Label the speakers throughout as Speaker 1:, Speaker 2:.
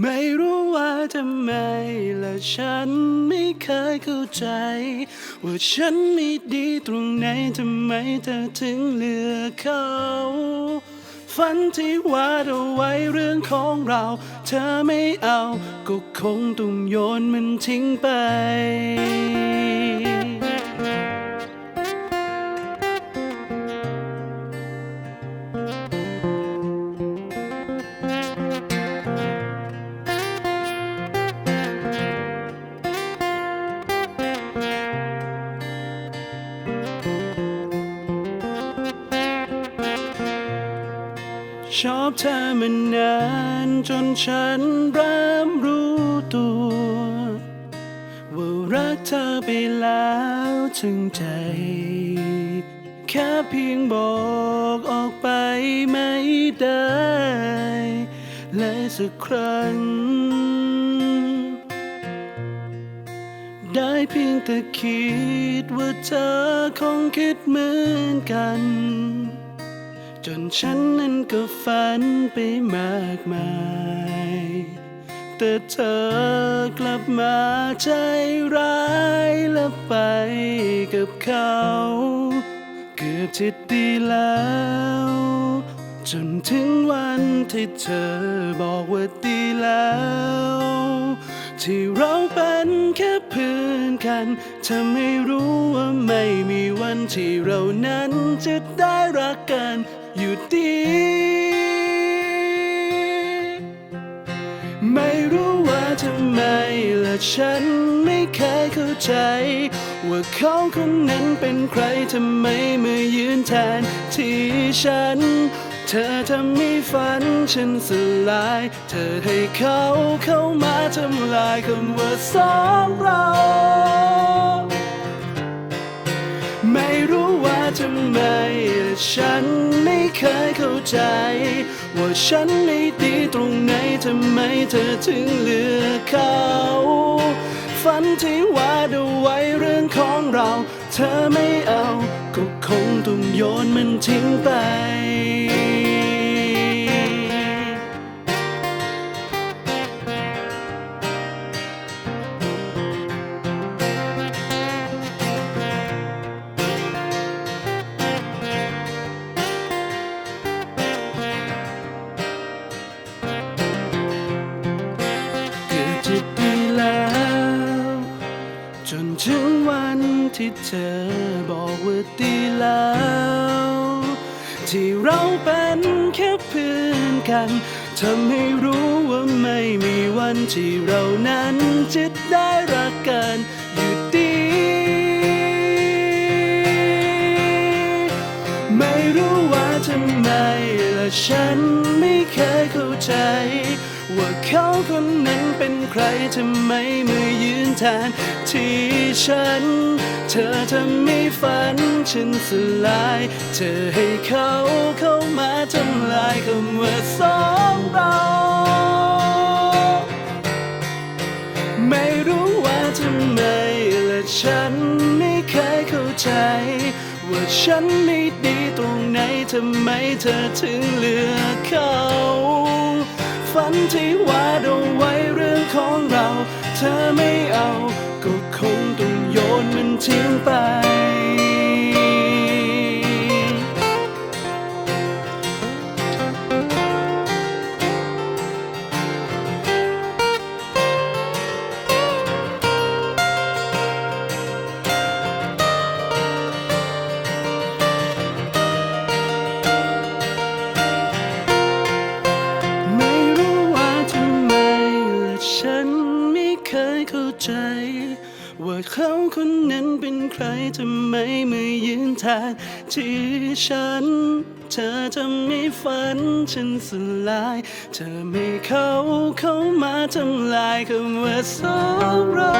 Speaker 1: ไม่รู้ว่าทำไมและฉันไม่เคยเข้าใจ ว่าฉันไม่ดีตรงไหนทำไมเธอถึงเลือกเขา ฝันที่วาดเอาไว้เรื่องของเรา เธอไม่เอา ก็คงต้องโยนมันทิ้งไป ชอบเธอมานานจนฉันเริ่มรู้ตัว ว่ารักเธอไปแล้วถึงใจ แค่เพียงบอกออกไปไม่ได้ และสักครั้ง ได้เพียงแต่คิดว่าเธอคงคิดเหมือนกัน จนฉันนั้นก็ฝันไปมากมาย แต่เธอกลับมาใจร้ายและไปกับเขา เกือบจะดีแล้ว จนถึงวันที่เธอบอกว่าดีแล้ว ที่เราเป็นแค่เพื่อนกันเธอไม่รู้ว่าไม่มีวันที่เรานั้นจะได้รักกัน อยู่ดี ไม่รู้ว่าทำไมและฉันไม่เคยเข้าใจ ว่าเขาคนนั้นเป็นใครทำไมมายืนแทนที่ฉัน เธอทำให้ฝันฉันสลาย เธอให้เขาเข้ามาทำลายคำว่าสองเราไม่รู้ว่าทำไมฉัน เคยเข้าใจ ว่าฉันไม่ดีตรงไหนทำไมเธอถึงเลือกเขา ฝันที่วาดเอาไว้เรื่องของเรา เธอไม่เอา ก็คงต้องโยนมันทิ้งไป ที่เธอบอกว่าดีแล้ว ที่เราเป็นแค่เพื่อนกันทำให้รู้ว่าไม่มีวันที่เรานั้นจะได้รักกันอยู่ดี ไม่รู้ว่าทำไมและฉันไม่เคยเข้าใจ ว่าเขาคนนั้นเป็นใครทำไมมายืนแทนที่ฉัน เธอทำให้ฝันฉันสลาย เธอให้เขาเข้ามาทำลายคำว่าสองเราไม่รู้ว่าทำไมและฉันไม่เคยเข้าใจ ว่าฉันไม่ดีตรงไหนทำไมเธอถึงเลือกเขา ฝันที่วาดเอาไว้เรื่องของเรา เธอไม่เอา ก็คงต้องโยนมันทิ้งไป ใจ ว่าเขาคนนั้นเป็นใครทำไมมายืนแทนที่ฉัน เธอทำให้ฝันฉันสลาย เธอไม่เข้าเข้ามาทำลายคำว่าสองเรา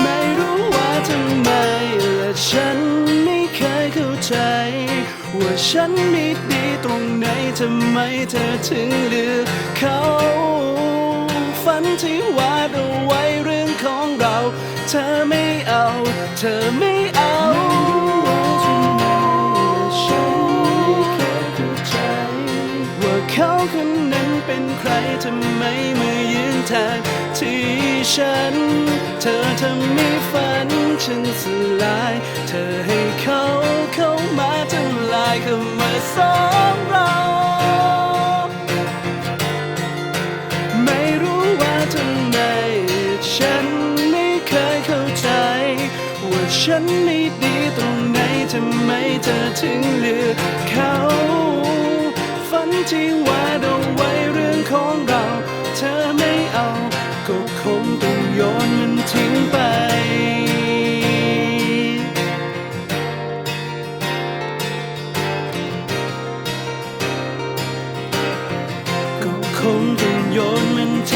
Speaker 1: ไม่รู้ว่าทำไมและฉันไม่เคยเข้าใจ ว่าฉันไม่ดีตรงไหนทำไมเธอถึงเลือกเขา ที่วาดเอาไว้เรื่องของเรา เธอไม่เอา เธอไม่เอาฉันไม่เคยเข้าใจว่าเขาคทำไมมือยืนแทนที่ฉัน เธอทำให้ฝันฉันสลาย เธอให้เขาเข้ามาทำลายเข้ ฉันไม่ดีตรงไหนทำไมเธอถึงเลือกเขา ฝันที่วาดเอาไว้เรื่องของเรา เธอไม่เอา ก็คงต้องโยนมันทิ้งไปก็คงต้องโยนมันทิ้ง